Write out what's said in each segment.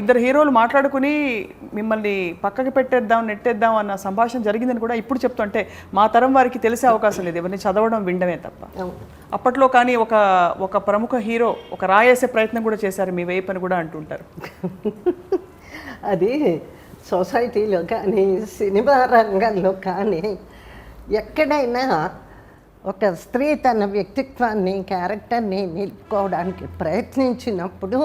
ఇద్దరు హీరోలు మాట్లాడుకుని మిమ్మల్ని పక్కకి పెట్టేద్దాం నెట్టేద్దాం అన్న సంభాషణ జరిగిందని కూడా ఇప్పుడు చెప్తుంటే మా తరం వారికి తెలిసే అవకాశం లేదు. ఎవరిని చదవడం వినడమే తప్ప. అప్పట్లో కానీ ఒక ఒక ప్రముఖ హీరో ఒక రాయేసే ప్రయత్నం కూడా చేశారు. మీ వైపు అని కూడా అంటుంటారు అది సొసైటీలో కానీ సినిమా రంగంలో కానీ ఎక్కడైనా ఒక స్త్రీ తన వ్యక్తిత్వాన్ని క్యారెక్టర్ని నిలుపుకోవడానికి ప్రయత్నించినప్పుడు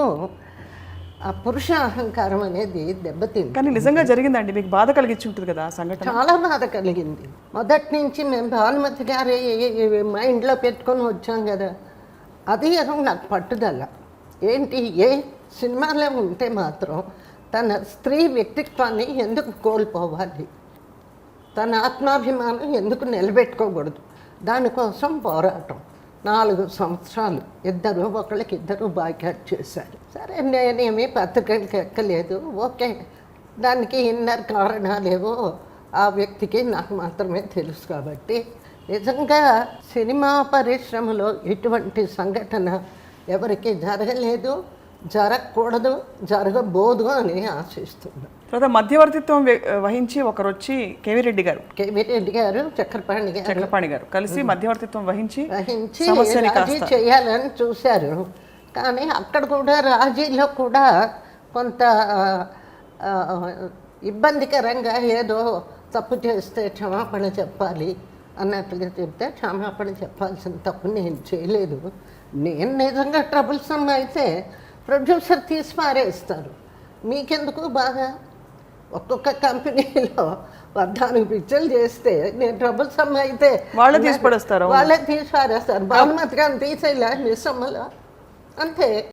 ఆ పురుష అహంకారం అనేది దెబ్బతింది. కానీ నిజంగా జరిగిందండి. మీకు బాధ కలిగించి ఉంటుంది కదా సంఘటన? చాలా బాధ కలిగింది. మొదటి నుంచి మేము భానుమతి గారి మైండ్లో పెట్టుకొని వచ్చాం కదా. అది నాకు పట్టుదల. ఏంటి? ఏ సినిమాలో ఉంటే మాత్రం తన స్త్రీ వ్యక్తిత్వాన్ని ఎందుకు కోల్పోవాలి? తన ఆత్మాభిమానం ఎందుకు నిలబెట్టుకోకూడదు? దానికోసం పోరాటం. నాలుగు సంవత్సరాలు ఇద్దరు ఒకళ్ళకి ఇద్దరు బాయ్కాట్ చేశారు. సరే నేనేమి పత్రికలకి ఎక్కలేదు. ఓకే దానికి ఇన్నర్ కారణాలేవో ఆ వ్యక్తికి నాకు మాత్రమే తెలుసు కాబట్టి నిజంగా సినిమా పరిశ్రమలో ఇటువంటి సంఘటన ఎవరికి జరగలేదు. జరగకూడదు జరగబోదు అని ఆశిస్తున్నాను తర్వాత మధ్యవర్తిత్వం వహించి ఒకరు వచ్చి కేవీ రెడ్డి గారు. కేవీ రెడ్డి గారు చక్రపాణి గారు. చక్రపాణి గారు. కలిసి మధ్యవర్తిత్వం వహించి వహించి రాజీ చేయాలని చూశారు. కానీ అక్కడ కూడా రాజీలో కూడా కొంత ఇబ్బందికరంగా ఏదో తప్పు చేస్తే క్షమాపణ చెప్పాలి అన్నట్లుగా చెప్తే క్షమాపణ చెప్పాల్సిన తప్పు నేను చేయలేదు. నేను నిజంగా ట్రబుల్సమ్ అయితే ప్రొడ్యూసర్ తీసి పారేస్తారు. మీకెందుకు బాగా? ఒక్కొక్క కంపెనీలో పద్నాలుగు పిక్చర్లు చేస్తే నేను ట్రబుల్ సమ్ అయితే వాళ్ళే తీసి పడేస్తారు. వాళ్ళే తీసి పారేస్తారు. భానుమతి గారిని తీసేలా మిస్సమ్మలో అంతే.